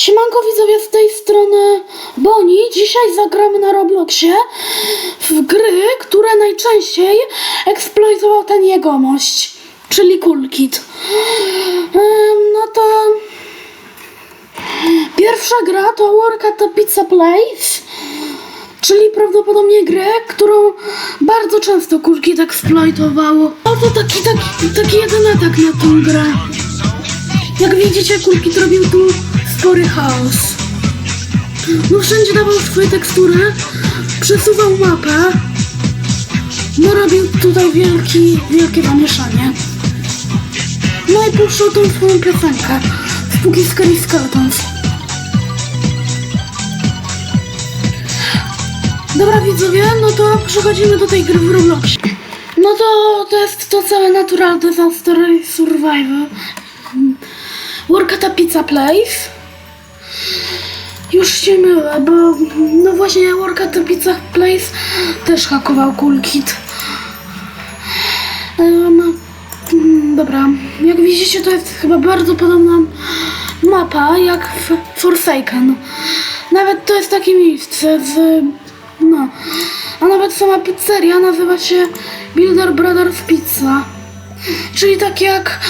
Siemanko widzowie z tej strony Boni. Dzisiaj zagramy na Robloxie w gry, które najczęściej eksploitował ten jegomość, czyli. Ym, No to pierwsza gra to Work at the Pizza Place, czyli prawdopodobnie grę, którą bardzo często Coolkit eksploitowało. A to taki, taki, taki jeden atak na tą grę. Jak widzicie, Kulkit robił tu spory chaos. No wszędzie dawał swoje tekstury, przesuwał mapę. No robił tutaj wielki, wielkie zamieszanie. No i puszczał tą swoją piosenkę. Spooky Scary Skeletons. Dobra widzowie, no to przechodzimy do tej gry w Robloxie. No to to jest to całe Natural Disaster Survival. Work at a Pizza Place. Już się mylę, bo no właśnie Work at a Pizza Place też hakował Coolkit. Um, mm, dobra, jak widzicie to jest chyba bardzo podobna mapa jak w Forsaken. Nawet to jest takie miejsce z... no... A nawet sama pizzeria nazywa się Builder Brothers Pizza. Czyli tak jak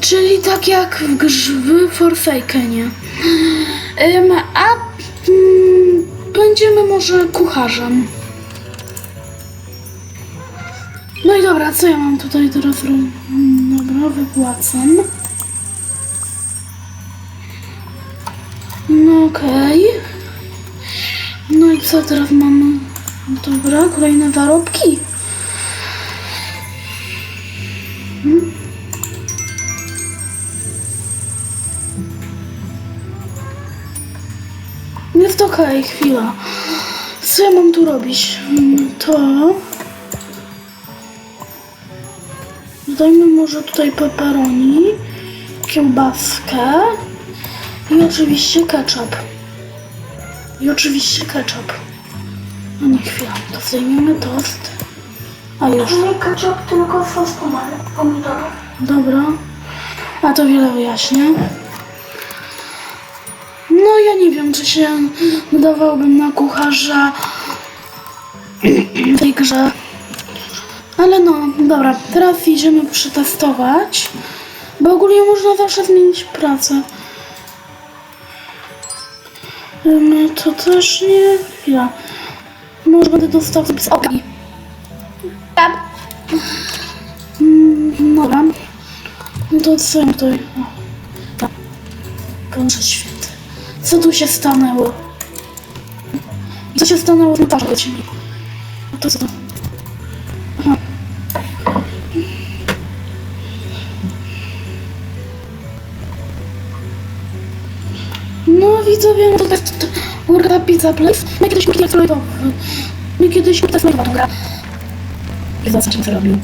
Czyli tak jak w grze w Forsakenie. Ym, a mm, będziemy może kucharzem. No i dobra, co ja mam tutaj teraz robić? Dobra, wypłacam. No okej. No i co teraz mamy? Dobra, kolejne zarobki. Jest okej, chwila. Co ja mam tu robić? Mm, To... Dodajmy może tutaj pepperoni, kiełbaskę i oczywiście ketchup. I oczywiście ketchup. No nie chwila, to zdejmiemy tost. A już. Nie ketchup, tylko sos pomidorów. Dobra. A to wiele wyjaśnia. No ja nie wiem, czy się nadawałbym na kucharza w tej grze. Ale no, dobra, teraz idziemy przetestować. Bo ogólnie można zawsze zmienić pracę. No to też nie. Chwila. Może będę dostał z oki. Tak. Mm, Dobra. No to co tutaj... O. Tak. Co tu się stanęło? Co się stanęło w montażu godziny? No to co to? Aha. No widzowie, no to jest Urga Pizza Place. My kiedyś mi eksploitował. My kiedyś mi eksploitował tą grę. I za czym zrobił.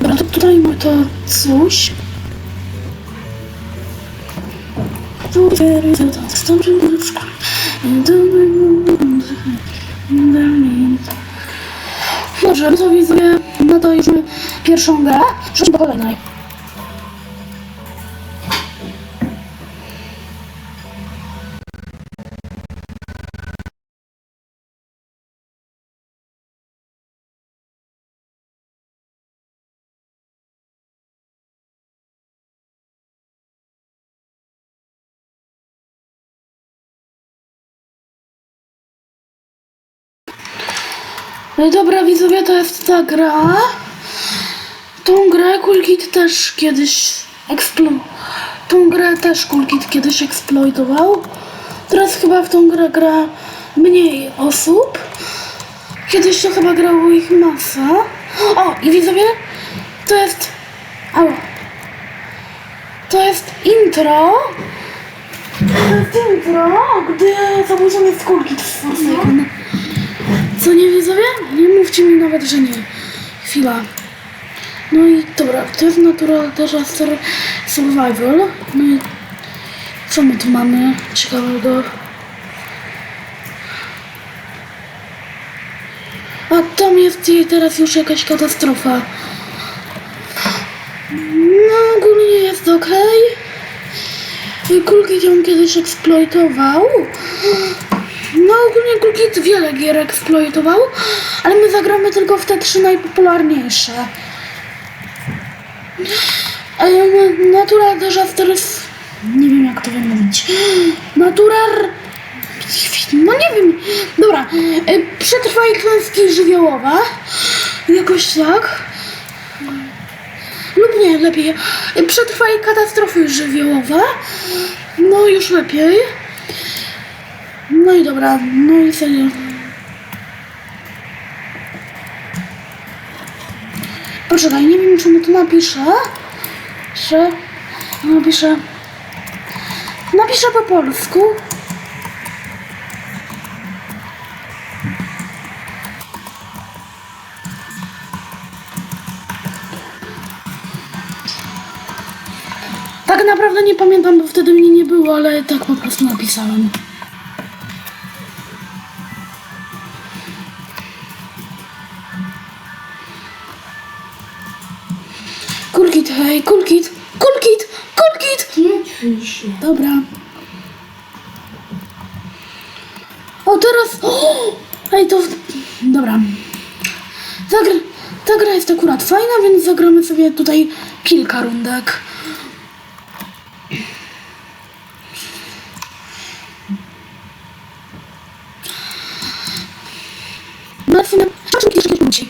Dobra, to tutaj mamy to coś. Dobrze, widzę, no to już pierwszą grę. Przejdźmy do kolejnej. Dobra, widzowie, to jest ta gra. Tą grę Coolkit też kiedyś eksplo... Tą grę też Coolkit kiedyś eksploitował. Teraz chyba w tą grę gra mniej osób. Kiedyś to chyba grało ich masa. O, i widzowie, to jest... Au. To jest intro. To jest intro, gdy założony jest Coolkit w Forsaken. Co nie widzowie? Nie mówcie mi nawet, że nie. Chwila. No i dobra, to jest Natural Disaster Survival. No i co my tu mamy ciekawego? A tam jest teraz już jakaś katastrofa. No ogólnie jest ok. Kulkit ją kiedyś eksploitował. No ogólnie Kulkit wiele gier eksploitował, ale my zagramy tylko w te trzy najpopularniejsze. Em, Natural Disasters... Nie wiem jak to wymówić. Natural... No nie wiem. Dobra. Przetrwaj klęski żywiołowe. Jakoś tak. Lub nie, lepiej. Przetrwaj katastrofy żywiołowe. No już lepiej. No i dobra, no i serio. Poczekaj, nie wiem czemu to napiszę. Że napiszę. Napiszę po polsku. Tak naprawdę nie pamiętam, bo wtedy mnie nie było, ale tak po prostu napisałem. Hej, kulkit, kulkit, kulkit! Dobra. O, teraz... Ej, to... Dobra. Zagr... Ta gra jest akurat fajna, więc zagramy sobie tutaj kilka rundek. No kiedyś wróci?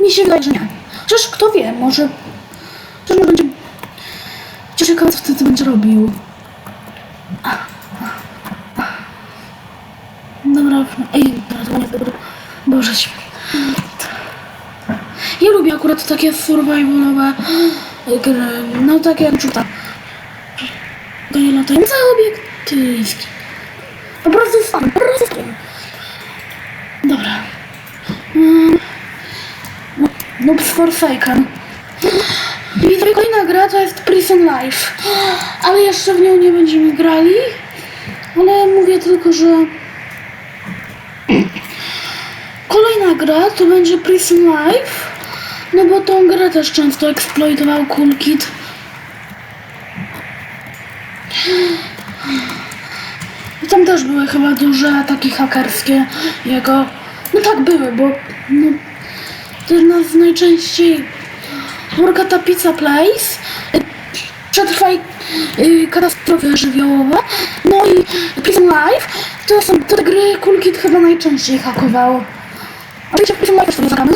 Mi się wydaje, że nie. Przecież kto wie, może... Przecież może będzie... Przecież ciekawe, co wtedy będzie robił. Dobra, ej, dobra, to nie dobre. Boże święty. Ja lubię akurat takie survivalowe gry, no takie jak czuta. Daję latające obiektywiski. Po prostu fan, po prostu fan. Dobra. Mm. No- Noobs Forsaken. I tutaj kolejna gra to jest Prison Life. Ale jeszcze w nią nie będziemy grali. Ale mówię tylko, że kolejna gra to będzie Prison Life. No bo tą grę też często eksploitował Coolkit. I tam też były chyba duże ataki hakerskie jego. No tak były, bo no, to jedna z najczęściej Morgata Pizza Place, Przetrwaj y, katastrofy żywiołowe, no i Prison Life, to są te gry Coolkit chyba najczęściej hakował. Oczywiście Prison Life też zagramy,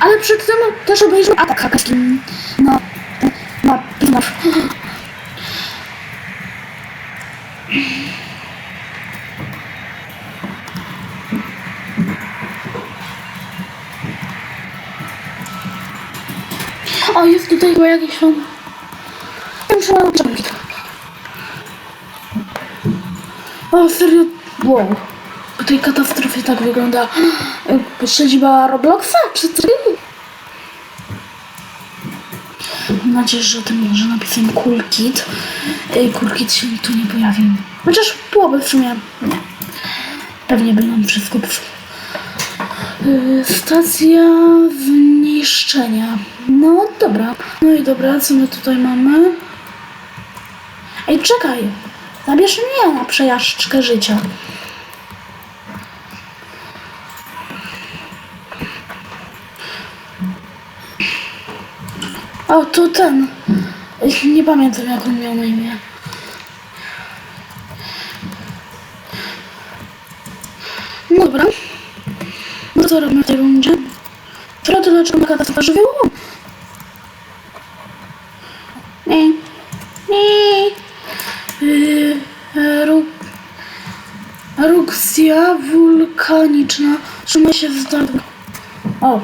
ale przed tym też obejrzymy atak hakerski na, na Prison Life. Tutaj chyba jakiś on. Muszę robić Coolkit. O, serio? Wow. Po tej katastrofie tak wygląda y, siedziba Robloxa, co? Mam nadzieję, że tym może napisałem Cool Kid. Y, Cool Kid się tu nie pojawił. Chociaż byłoby w sumie... Nie. Pewnie by nam wszystko psuł. Y, Stacja zniszczenia. No dobra. No i dobra, co my tutaj mamy? Ej, czekaj. Zabierz mnie na przejażdżkę życia. O, to ten. Nie pamiętam, jak on miał na imię. Dobra. No co robimy w tej rundzie? Leczymy katastrofę żywiołową. Nie. Nie. Yy, ru- erupcja wulkaniczna. Trzyma się z. O.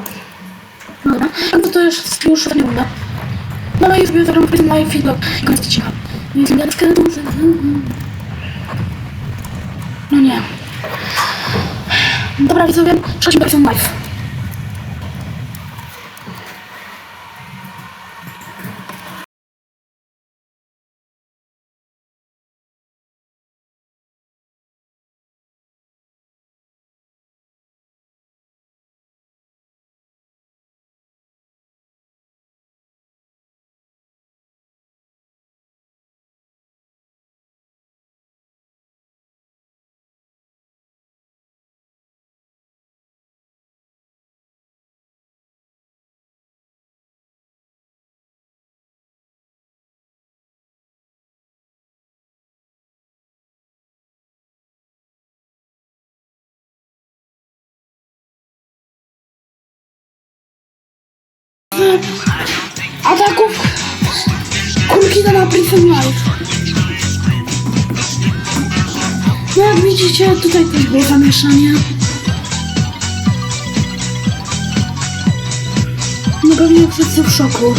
Dobra. No to jest już nie uda. No i sobie zagram w moje feedback i koniec cicha. Więc No nie. Dobra widzowie, przechodzimy do live. Ataków Kulkida na Prison Life. No jak widzicie, tutaj też było zamieszanie. No pewnie wszyscy w szoku.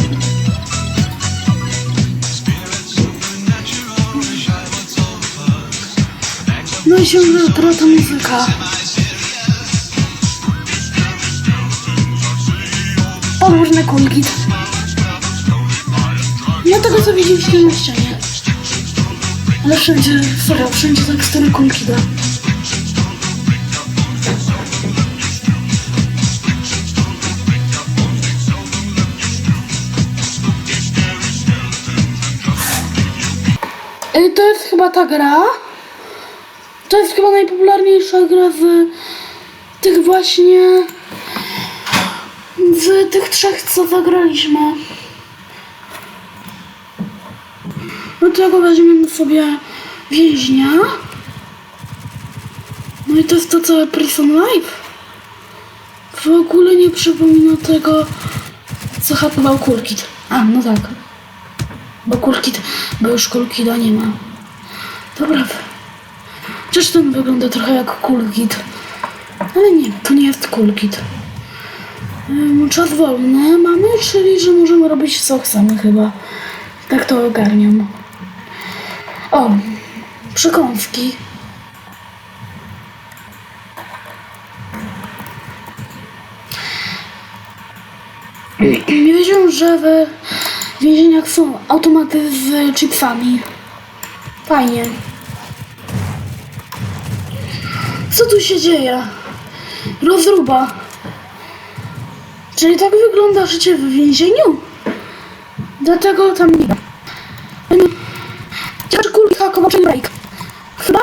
No i ciągle gra ta muzyka. Podłużny kulkit. No tego co widzieliście na ścianie. Ale wszędzie, serio, wszędzie tekstury kulkida. Y, To jest chyba ta gra. To jest chyba najpopularniejsza gra z tych właśnie z tych trzech, co zagraliśmy. No tego weźmiemy sobie więźnia. No i to jest to całe Prison Life. W ogóle nie przypomina tego, co hakował Kulkit. A, no tak. Bo Kulkit, bo już Kulkida nie ma. Dobra. Przecież ten wygląda trochę jak Kulkit. Ale nie, to nie jest Kulkit. Czas wolny mamy, czyli że możemy robić co chcemy chyba. Tak to ogarniam. O, przekąski. Nie wiedziałem, że w więzieniach są automaty z chipsami. Fajnie. Co tu się dzieje? Rozruba. Czyli tak wygląda życie w więzieniu? Dlatego tam nie ma. Ciekawe, kulki hakował jailbreak. Chyba?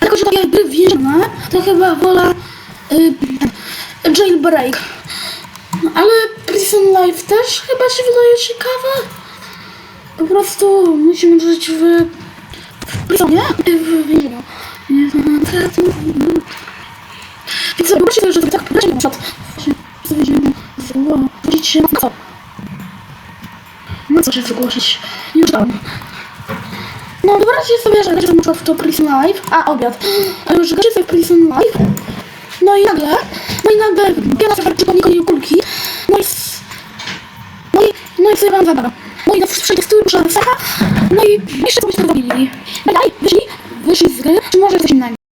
Tylko, że takie gry więzienne, to chyba wola y, jailbreak. Ale Prison Life też chyba się wydaje ciekawe. Po prostu musimy żyć w, w prisonie, w więzieniu. Zobaczcie sobie, że to tak raczej na przykład w więzieniu zgłosić się na co? Na co się zgłosić? Nie czytałam. No wyobraźcie sobie, że gracie na przykład w to Prison Life, a obiad, a że gracie sobie w Prison Life, no i nagle, no i nagle biała sobie przypomnika jej kulki, no i no i, no i sobie wam zabawa. No i na przejdzie z tyłu, muszę secha, no i jeszcze coś zrobili. No i dalej, wyszli, wyszli z gry, czy może coś innego.